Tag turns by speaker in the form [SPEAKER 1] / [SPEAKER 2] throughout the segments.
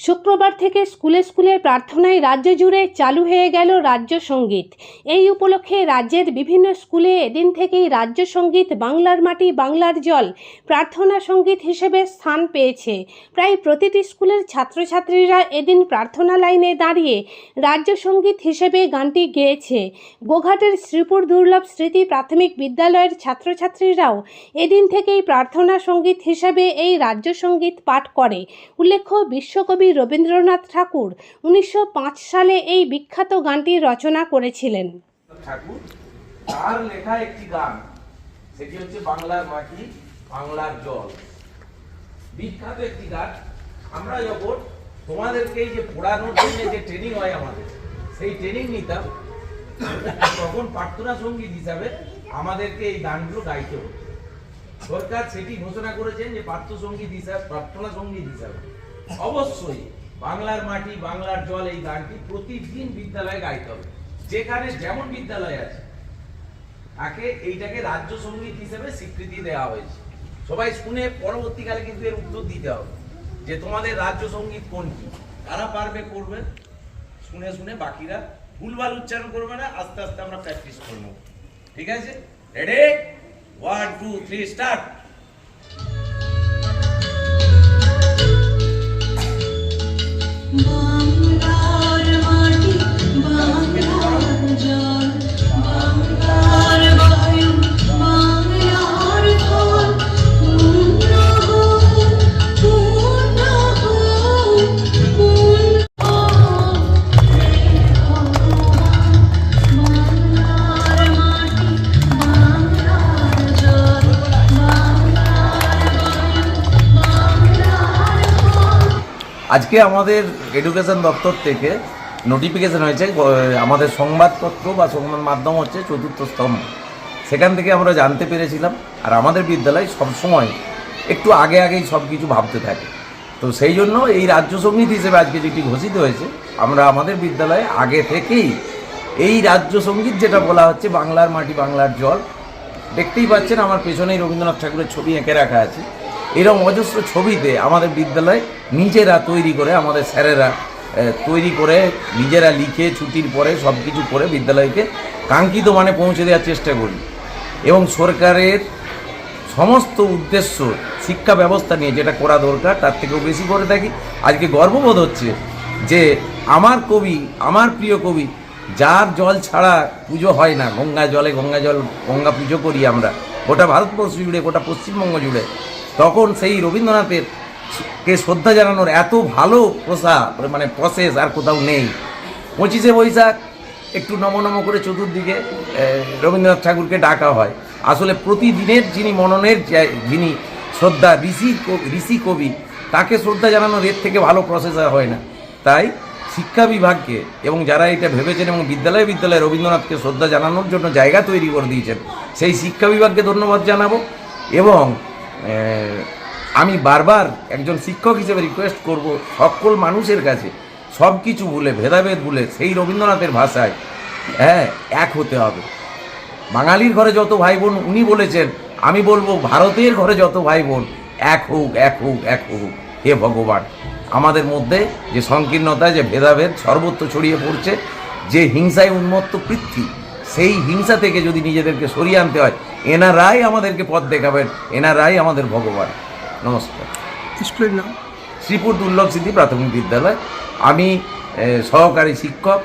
[SPEAKER 1] শুক্রবার থেকে স্কুলে স্কুলে প্রার্থনায় রাজ্য জুড়ে চালু হয়ে গেল রাজ্য সংগীত। এই উপলক্ষে রাজ্যের বিভিন্ন স্কুলে এদিন থেকেই রাজ্য সংগীত, বাংলার মাটি, বাংলার জল প্রার্থনা সংগীত হিসেবে স্থান পেয়েছে। প্রায় প্রতিটি স্কুলের ছাত্রছাত্রীরা এদিন প্রার্থনা লাইনে দাঁড়িয়ে রাজ্য সংগীত হিসেবে গানটি গেয়েছে। গোঘাটের শ্রীপুর দুর্লভ স্মৃতি প্রাথমিক বিদ্যালয়ের ছাত্রছাত্রীরাও এদিন থেকেই প্রার্থনা সংগীত হিসেবে এই রাজ্য সংগীত পাঠ করে। উল্লেখ্য, বিশ্বকবি রবীন্দ্রনাথ ঠাকুর উনিশশো পাঁচ সালে এই বিখ্যাত গানটি রচনা করেছিলেন।
[SPEAKER 2] ঠাকুর, তার লেখা একটি গান, সেটি হচ্ছে বাংলার মাটি, বাংলার জল। বিখ্যাত একটি গান। আমরা যখন তোমাদেরকে এই যে পড়ানোর জন্য যে ট্রেনিং হয় আমাদের, সেই ট্রেনিং নিতাম, তখন প্রার্থনা সংগীত হিসাবে আমাদেরকে এই গানগুলো গাইতে হতো। সরকার সেটি ঘোষণা করেছেন যে পাঠ্য সংগীত হিসাবে, প্রার্থনা সংগীত হিসাবে। অবশ্যই বাংলার মাটি, বাংলার জল এই গানটি প্রতিদিন বিদ্যালয়ে গাইতে হবে। যেখানে যেমন বিদ্যালয় আছে, তাকে এইটাকে রাজ্য সংগীত হিসেবে স্বীকৃতি দেওয়া হয়েছে। সবাই শুনে পরবর্তীকালে কিন্তু এর উত্তর দিতে হবে যে তোমাদের রাজ্য সংগীত কোনটি? কারা পারবে করবে? শুনে শুনে বাকিরা ভুলভাল উচ্চারণ করবে না, আস্তে আস্তে আমরা প্র্যাকটিস করব। ঠিক আছে? Ready one two three start
[SPEAKER 3] বাংলার
[SPEAKER 2] আজকে আমাদের এডুকেশন দপ্তর থেকে নোটিফিকেশন হয়েছে আমাদের সংবাদপত্র বা সংবাদ মাধ্যম হচ্ছে চতুর্থ স্তম্ভ। সেখান থেকে আমরা জানতে পেরেছিলাম, আর আমাদের বিদ্যালয় সবসময় একটু আগে আগেই সব কিছু ভাবতে থাকে। তো সেই জন্য এই রাজ্য সংগীত হিসেবে আজকে যেটি ঘোষিত হয়েছে, আমরা আমাদের বিদ্যালয়ে আগে থেকেই এই রাজ্য সংগীত যেটা বলা হচ্ছে, বাংলার মাটি বাংলার জল, দেখতেই পাচ্ছেন আমার পেছনেই রবীন্দ্রনাথ ঠাকুরের ছবি এঁকে রাখা আছে। এরকম অজস্র ছবিতে আমাদের বিদ্যালয় নিজেরা তৈরি করে, আমাদের স্যারেরা তৈরি করে, নিজেরা লিখে, ছুটির পরে সব কিছু করে বিদ্যালয়কে কাঙ্ক্ষিত মানে পৌঁছে দেওয়ার চেষ্টা করি। এবং সরকারের সমস্ত উদ্দেশ্য শিক্ষা ব্যবস্থা নিয়ে যেটা করা দরকার, তার থেকেও বেশি করে থাকি। আজকে গর্ববোধ হচ্ছে যে আমার কবি, আমার প্রিয় কবি, যার জল ছাড়া পুজো হয় না, গঙ্গা জলে গঙ্গা জল, গঙ্গা পুজো করি আমরা। গোটা ভারতবর্ষ জুড়ে, গোটা পশ্চিমবঙ্গ জুড়ে তখন সেই রবীন্দ্রনাথের কে শ্রদ্ধা জানানোর এত ভালো প্রসা মানে প্রসেস আর কোথাও নেই। পঁচিশে বৈশাখ, একটু নম নম করে চতুর্দিকে রবীন্দ্রনাথ ঠাকুরকে ডাকা হয়। আসলে প্রতিদিনের যিনি মননের যিনি শ্রদ্ধা, ঋষি ঋষি কবি, তাকে শ্রদ্ধা জানানোর এর থেকে ভালো প্রসেস আর হয় না। তাই শিক্ষা বিভাগকে এবং যারা এটা ভেবেছেন এবং বিদ্যালয়ে বিদ্যালয়ে রবীন্দ্রনাথকে শ্রদ্ধা জানানোর জন্য জায়গা তৈরি করে দিয়েছেন, সেই শিক্ষা বিভাগকে ধন্যবাদ জানাব। এবং আমি বারবার একজন শিক্ষক হিসেবে রিকোয়েস্ট করব সকল মানুষের কাছে সব কিছু ভুলে, ভেদাভেদ ভুলে, সেই রবীন্দ্রনাথের ভাষায় হ্যাঁ এক হতে হবে। বাঙালির ঘরে যত ভাই বোন, উনি বলেছেন, আমি বলব ভারতের ঘরে যত ভাই বোন, এক হোক এক হোক এক হোক, হে ভগবান। আমাদের মধ্যে যে সংকীর্ণতা, যে ভেদাভেদ সর্বত্র ছড়িয়ে পড়ছে, যে হিংসায় উন্মত্ত পৃথ্বী, সেই হিংসা থেকে যদি নিজেদেরকে সরিয়ে আনতে হয় এনারাই আমাদেরকে পথ দেখাবেন এনারাই আমাদের ভগবান। নমস্কার।
[SPEAKER 4] স্কুলের নাম?
[SPEAKER 2] শ্রীপুর দুর্লভ স্মৃতি প্রাথমিক বিদ্যালয়। আমি সহকারী শিক্ষক।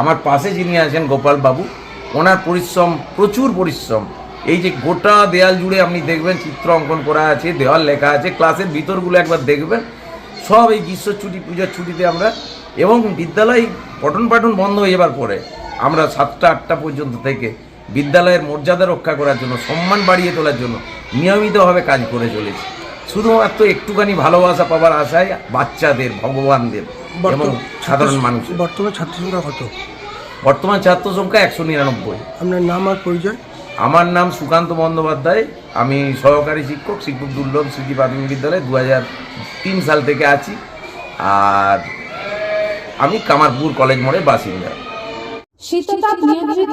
[SPEAKER 2] আমার পাশে যিনি আছেন গোপাল বাবু ওনার পরিশ্রম প্রচুর পরিশ্রম। এই যে গোটা দেয়াল জুড়ে আপনি দেখবেন চিত্র অঙ্কন করা আছে দেওয়াল লেখা আছে ক্লাসের ভিতরগুলো একবার দেখবেন। সব এই গ্রীষ্ম ছুটি পূজার ছুটিতে আমরা এবং বিদ্যালয় পঠন পাঠন বন্ধ হয়ে যাবার পরে। আমরা সাতটা আটটা পর্যন্ত থেকে বিদ্যালয়ের মর্যাদা রক্ষা করার জন্য সম্মান বাড়িয়ে তোলার জন্য নিয়মিতভাবে কাজ করে চলেছি। শুধুমাত্র একটুখানি ভালোবাসা পাওয়ার আশায় বাচ্চাদের ভগবানদের এবং সাধারণ মানুষের।
[SPEAKER 4] বর্তমান ছাত্র সংখ্যা কত?
[SPEAKER 2] বর্তমান ছাত্র সংখ্যা একশো নিরানব্বই।
[SPEAKER 4] আপনার নাম আর পরিচয়?
[SPEAKER 2] আমার নাম সুকান্ত বন্দ্যোপাধ্যায়। আমি সহকারী শিক্ষক শিক্ষক দুর্লভ স্মৃতি প্রাথমিক বিদ্যালয় দু তিন সাল থেকে আছি। আর আমি কামারপুর কলেজ মোড়ে বাসিন্দা।
[SPEAKER 1] শীততাপ নিয়ন্ত্রিত